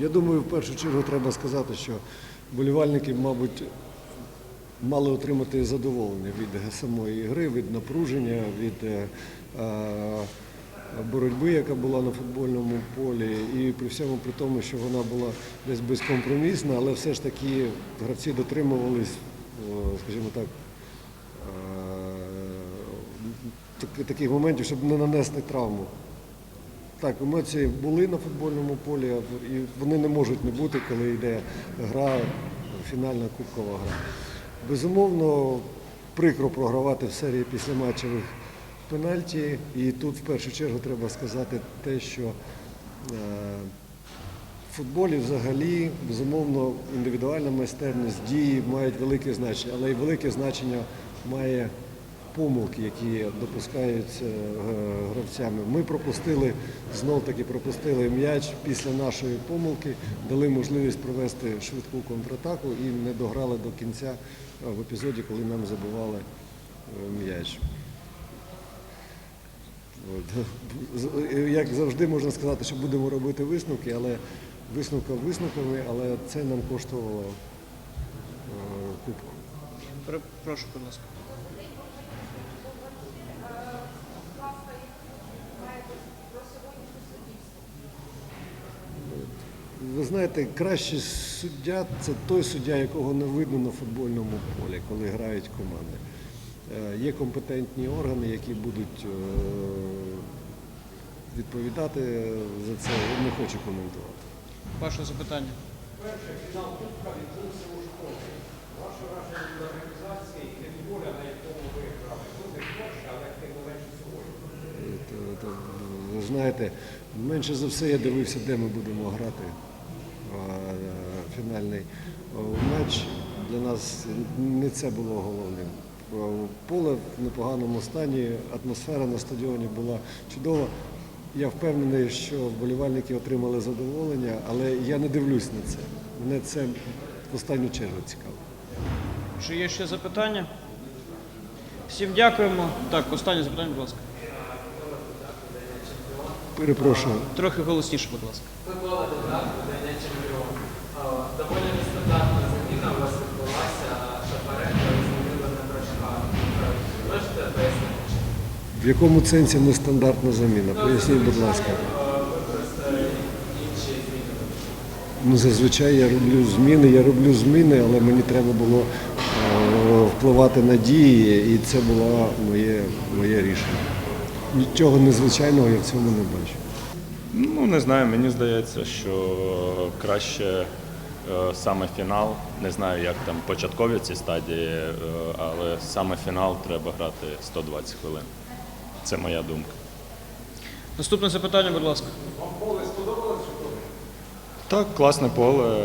Я думаю, в першу чергу треба сказати, що болівальники, мабуть, мали отримати задоволення від самої гри, від напруження, від е, е, боротьби, яка була на футбольному полі. І при всьому при тому, що вона була десь безкомпромісна, але все ж таки гравці дотримувались, скажімо е, так- таких моментів, щоб не нанести травму. Так, емоції були на футбольному полі, і вони не можуть не бути, коли йде гра, фінальна кубкова гра. Безумовно, прикро програвати в серії післяматчевих пенальті. І тут в першу чергу треба сказати те, що е, в футболі взагалі, безумовно, індивідуальна майстерність, дії мають велике значення, але й велике значення має помилки, які допускаються е, гравцями. Ми пропустили, знов таки пропустили м'яч після нашої помилки, дали можливість провести швидку контратаку і не дограли до кінця е, в епізоді, коли нам забивали е, м'яч. Як завжди можна сказати, що будемо робити висновки, але висновка висновками, але це нам коштувало кубку. Прошу, будь ласка. Ви знаєте, кращий суддя це той суддя, якого не видно на футбольному полі, коли грають команди. Е, Є компетентні органи, які будуть е, відповідати за це. Я Не хочу коментувати. Ваше запитання. Е, то, Ви грали. Буде перше, але тим не менше сьогодні. Ви знаєте, менше за все я дивився, де ми будемо грати е, фінальний е, матч. Для нас не це було головним. Е, Поле в непоганому стані, атмосфера на стадіоні була чудова. Я впевнений, що вболівальники отримали задоволення, але я не дивлюсь на це. Мене це в останню чергу цікаво. Чи є ще запитання? Всім дякуємо. Так, останнє запитання, будь ласка. Перепрошую. Трохи голосніше, будь ласка. В якому сенсі нестандартна заміна? Поясніть, будь ласка. Ну, зазвичай я роблю зміни, я роблю зміни, але мені треба було е, впливати на дії, і це було моє, моє рішення. Нічого незвичайного я в цьому не бачу. Ну, не знаю, мені здається, що краще е, саме фінал. Не знаю, як там початкові ці стадії, е, але саме фінал треба грати 120 хвилин. Це моя думка. Наступне запитання, будь ласка. Вам поле сподобалося? Так, класне поле.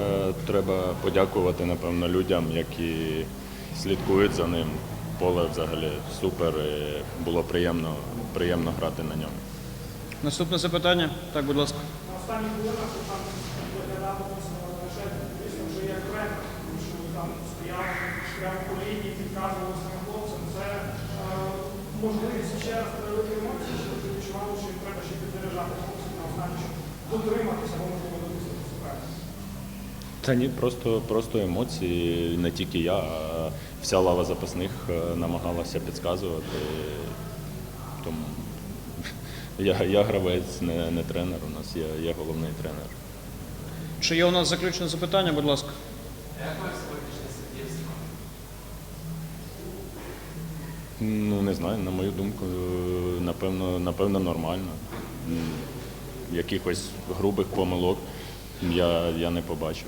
Треба подякувати, напевно, людям, які слідкують за ним. Поле взагалі супер. і Було приємно, приємно грати на ньому. Наступне запитання. Так, будь ласка. На останніх хвилинах там виглядали досить лише звісно вже як тренер, тому що ви там стояли прямо по лінії, підказували своїм хлопцям. Це можливість ще раз перелити емоції, що ви відчували, що треба ще підзаряджати хлопців на останнє, щоб дотриматися або можливо дотиснути суперника. Та ні, просто, просто емоції. Не тільки я, а вся лава запасних е, намагалася підказувати. Тому я, я гравець, не, не тренер. У нас є, є головний тренер. Чи є у нас заключне запитання, будь ласка? Ну не знаю, на мою думку, напевно, напевно, нормально. Якихось грубих помилок я, я не побачив.